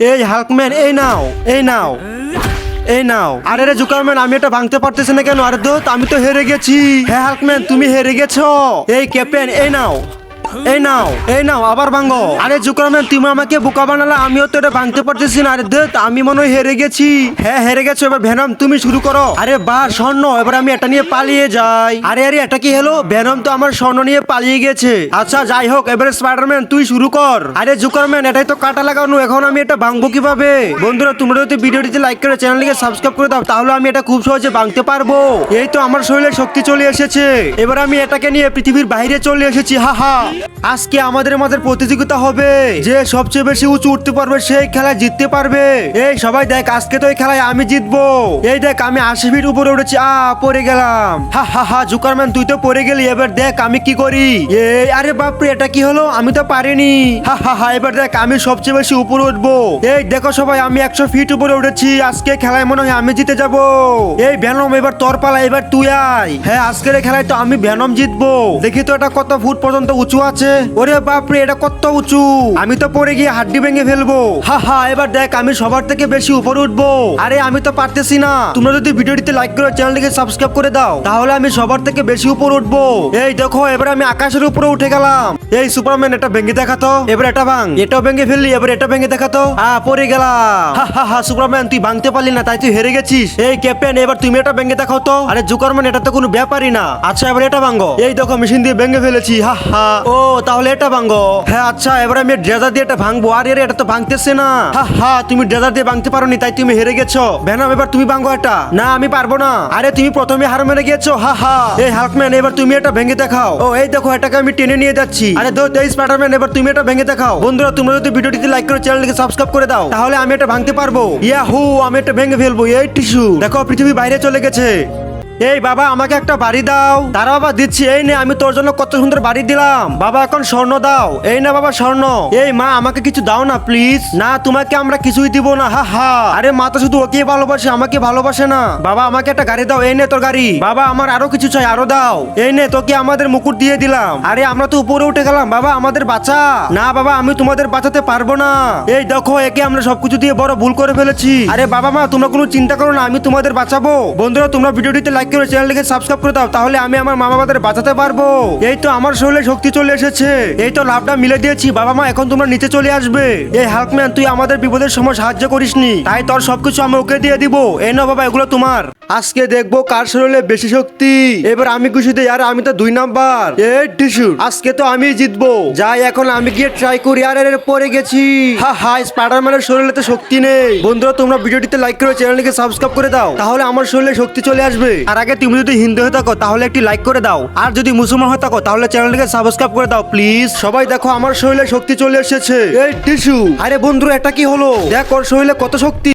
এই হাল্কম্যান, এই নাও এই নাও এই নাও। আরে রে জুকারম্যান আমি এটা ভাঙতে পারতেছি না কেন? আরে দোস্ত, আমি তো হেরে গেছি। হ্যাঁ হাল্কম্যান, তুমি হেরে গেছো। এই ক্যাপ্টেন, এই নাও। এই নাও এই নাও, আবার ভাঙো। আরে জুকারম্যান তুমি আমাকে বোকা বানালা, আমিও তো এটা ভাঙতে পারতেছি না। আরে দোস্ত আমি মনে হয় হেরে গেছি। হ্যাঁ হেরে গেছো, এবার ভেনম তুমি শুরু করো। আরে বা, স্বর্ণ, এবার আমি এটা নিয়ে পালিয়ে যাই। আরে আরে, এটা কি হলো? ভেনম তো আমার স্বর্ণ নিয়ে পালিয়ে গেছে। আচ্ছা যাই হোক, এবারে স্পাইডারম্যান তুই শুরু কর। আরে জুকারম্যান এটাই তো কাটা লাগানো এখন আমি এটা ভাঙবো কীভাবে? বন্ধুরা, তোমরা যদি ভিডিওটিতে লাইক করে চ্যানেলটিকে সাবস্ক্রাইব করে দাও, তাহলে আমি এটা খুব সহজে ভাঙতে পারব। এই তো আমার শরীরে শক্তি চলে এসেছে। এবার আমি এটাকে নিয়ে পৃথিবীর বাইরে চলে এসেছি হা হা আজকে আমাদের মাঝে প্রতিযোগিতা হবে। যে সবচেয়ে বেশি উঁচু উঠতে পারবে, সেই খেলায় জিততে পারবে। এই সবাই দেখ, আজকে তো এই খেলায় আমি জিতবো। এই দেখ, আমি আশি ফিট উপরে উঠেছি। আ, পড়ে গেলাম। হা হা হা জুকারম্যান তুই তো পড়ে গেলি। এবার দেখ, আমি কি করি? এই, আরে বাপরে, এটা কি হলো? আমি তো পারিনি। হা হা হা, এবার দেখ, আমি সবচেয়ে বেশি উপরে উঠবো। এই, দেখো সবাই, আমি একশো ফিট উপরে উঠেছি। আজকে খেলায় মনে হয় আমি জিতে যাব। এই ভ্যানম এবার তোর পালা, এবার তুই আয়। হ্যাঁ আজকের খেলায় তো আমি ভ্যানম জিতবো। দেখি তো এটা কত ফুট পর্যন্ত উঁচু আছে। ওরে বাপরে, এটা কত উঁচু? আমি তো পড়ে গিয়ে হাড্ডি ভেঙে ফেলব। হা হা, এবার দেখ, আমি সবার থেকে বেশি উপরে উঠবো। আরে, আমি তো পারতেছি না। তোমরা যদি ভিডিওটিতে লাইক করে চ্যানেলটিকে সাবস্ক্রাইব করে দাও, তাহলে আমি সবার থেকে বেশি উপরে উঠবো। এই দেখো, এবার আমি আকাশের উপরে উঠে গেলাম। এই সুপারম্যান এটা ভেঙে দেখাতো এবার এটা ভাঙ। এটাও ভেঙে ফেললি, এবার এটা ভেঙে দেখাতো আ, পড়ে গেলাম। হা হা হা সুপারম্যান তুই ভাঙতে পারলি না, তাই তুই হেরে গেছিস। এই ক্যাপ্টেন এবার তুমি এটা ভেঙে দেখাও তো। আরে জুকারম্যান এটা তো কোনো ব্যাপারই না। আচ্ছা এবার এটা ভাঙো। এই দেখো মেশিন দিয়ে ভেঙে ফেলেছি। হা হা। ও তাহলে এটা ভাঙো। হ্যাঁ আচ্ছা এবার আমি ড্রেজার দিয়ে এটা ভাঙবো। আর এর এটা তো ভাঙতেছে না। হা হা, তুমি ড্রেজার দিয়ে ভাঙতে পারোনি, তাই তুমি হেরে গেছো। ভ্যানাম এবার তুমি ভাঙো এটা। না, আমি পারব না। আরে, তুমি প্রথমে হার মেরে গেছো হা হা। এই হাল্কম্যান এবার তুমি এটা ভেঙে দেখাও। ও, এই দেখো, এটাকে আমি টেনে নিয়ে যাচ্ছি। আরে দো এই স্পাইডারম্যান, এবার তুমি এটা ভেঙে দেখাও। বন্ধুরা, তোমরা যদি ভিডিওটিতে লাইক করে, চ্যানেলটিকে সাবস্ক্রাইব করে দাও, তাহলে আমি এটা ভাঙতে পারব। ইয়া হু আমি এটা ভেঙে ফেলব। এই টিস্যু। দেখো, পৃথিবী বাইরে চলে গেছে। এই বাবা, আমাকে একটা বাড়ি দাও। তারা বাবা, দিচ্ছি, এই নে, আমি তোর জন্য কত সুন্দর বাড়ি দিলাম। বাবা, এখন স্বর্ণ দাও। এই না বাবা, স্বর্ণ। এই মা, আমাকে কিছু দাও না প্লিজ না, তোমাকে আমরা কিছুই দিব না, হা হা। আরে মা তো শুধু ওকে ভালোবাসে, আমাকে ভালোবাসে না। বাবা, আমাকে একটা গাড়ি দাও, এই নে তোর গাড়ি। বাবা, আমার আরও কিছু চাই, আরও দাও। এই নে, তোকে আমাদের মুকুট দিয়ে দিলাম। আরে, আমরা তো উপরে উঠে গেলাম, বাবা, আমাদের বাঁচা। না, বাবা, আমি তোমাদের বাঁচাতে পারব না। এই দেখো, একে আমরা সবকিছু দিয়ে বড় ভুল করে ফেলেছি। আরে বাবা, মা, তোমরা কোনো চিন্তা করো না, আমি তোমাদের বাঁচাবো। বন্ধুরা, তোমরা ভিডিওটিতে লাইক করে চ্যানেলটিকে সাবস্ক্রাইব করে দাও, তাহলে আমি আমার মা বাবাদের বাঁচাতে পারব। এই তো আমার শরীরে শক্তি চলে এসেছে। এই তো লাভটা মিলে দিয়েছি, বাবা মা এখন তোমরা নিচে চলে আসবে। এই হাল্কম্যান, তুই আমাদের বিপদের সময় সাহায্য করিসনি। তাই তোর সবকিছু আমি ওকে দিয়ে দিব। এই না বাবা, এগুলো তোমার। আজকে দেখব কার শরীরে বেশি শক্তি। এবার আমি খুশি দেই আর আমি তো দুই নাম্বার। এ টিস্যু আজকে তো আমি জিতবো। যাই, এখন আমি গিয়ে ট্রাই করি আর এর পরে গেছি। হা হা স্পাইডারম্যানের শরীরে তো শক্তি নেই। বন্ধুরা, তোমরা ভিডিওটিতে লাইক করে চ্যানেলটিকে সাবস্ক্রাইব করে দাও। তাহলে আমার শরীরে শক্তি চলে আসবে। আর আগে তুমি যদি হিন্দু হয়ে থাকো, তাহলে একটি লাইক করে দাও। আর যদি মুসলমান হয়ে থাকো, তাহলে চ্যানেলটিকে সাবস্ক্রাইব করে দাও প্লিজ সবাই দেখো, আমার শরীরে শক্তি চলে এসেছে। এই টিস্যু। আরে বন্ধু এটা কি হলো? দেখ, ওর শরীরে কত শক্তি।